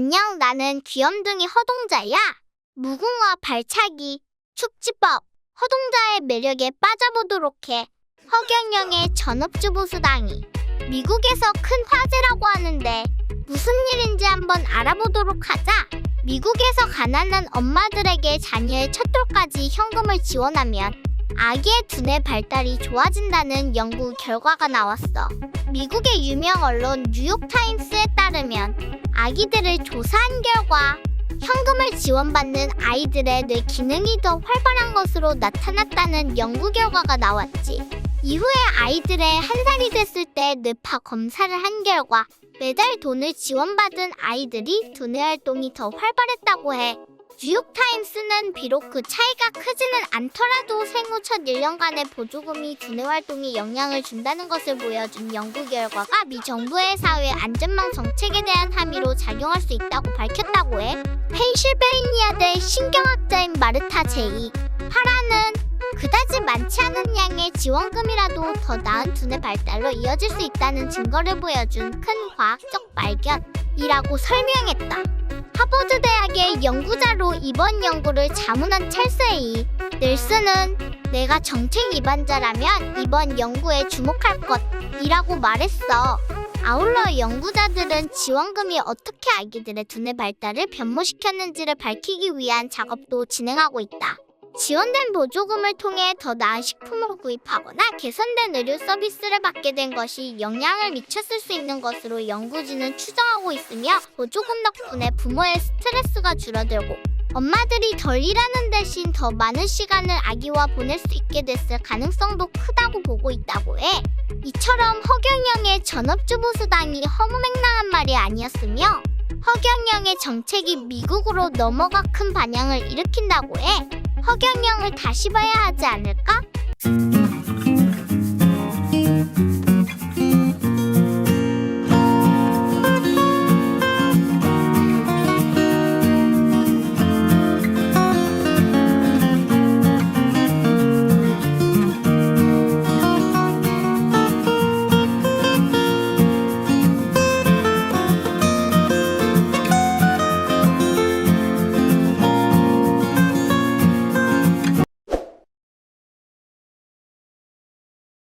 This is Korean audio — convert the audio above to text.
안녕, 나는 귀염둥이 허동자야. 무궁화 발차기, 축지법, 허동자의 매력에 빠져보도록 해. 허경영의 전업주부 수당이 미국에서 큰 화제라고 하는데 무슨 일인지 한번 알아보도록 하자. 미국에서 가난한 엄마들에게 자녀의 첫 돌까지 현금을 지원하면 아기의 두뇌 발달이 좋아진다는 연구 결과가 나왔어. 미국의 유명 언론 뉴욕타임스에 따르면 아기들을 조사한 결과 현금을 지원받는 아이들의 뇌 기능이 더 활발한 것으로 나타났다는 연구 결과가 나왔지. 이후에 아이들의 한 살이 됐을 때 뇌파 검사를 한 결과 매달 돈을 지원받은 아이들이 두뇌 활동이 더 활발했다고 해. 뉴욕타임스는 비록 그 차이가 크지는 않더라도 생후 첫 1년간의 보조금이 두뇌 활동에 영향을 준다는 것을 보여준 연구 결과가 미 정부의 사회 안전망 정책에 대한 함의로 작용할 수 있다고 밝혔다고 해. 펜실베이니아대 신경학자인 마르타 제이 파라는 그다지 많지 않은 양의 지원금이라도 더 나은 두뇌 발달로 이어질 수 있다는 증거를 보여준 큰 과학적 발견이라고 설명했다. 하버드 대학의 연구자로 이번 연구를 자문한 찰스 A. 넬슨은 내가 정책 위반자라면 이번 연구에 주목할 것이라고 말했어. 아울러 연구자들은 지원금이 어떻게 아기들의 두뇌 발달을 변모시켰는지를 밝히기 위한 작업도 진행하고 있다. 지원된 보조금을 통해 더 나은 식품을 구입하거나 개선된 의료 서비스를 받게 된 것이 영향을 미쳤을 수 있는 것으로 연구진은 추정하고 있으며 보조금 덕분에 부모의 스트레스가 줄어들고 엄마들이 덜 일하는 대신 더 많은 시간을 아기와 보낼 수 있게 됐을 가능성도 크다고 보고 있다고 해. 이처럼 허경영의 전업주부 수당이 허무맹랑한 말이 아니었으며 허경영의 정책이 미국으로 넘어가 큰 반향을 일으킨다고 해. 허경영을 다시 봐야 하지 않을까?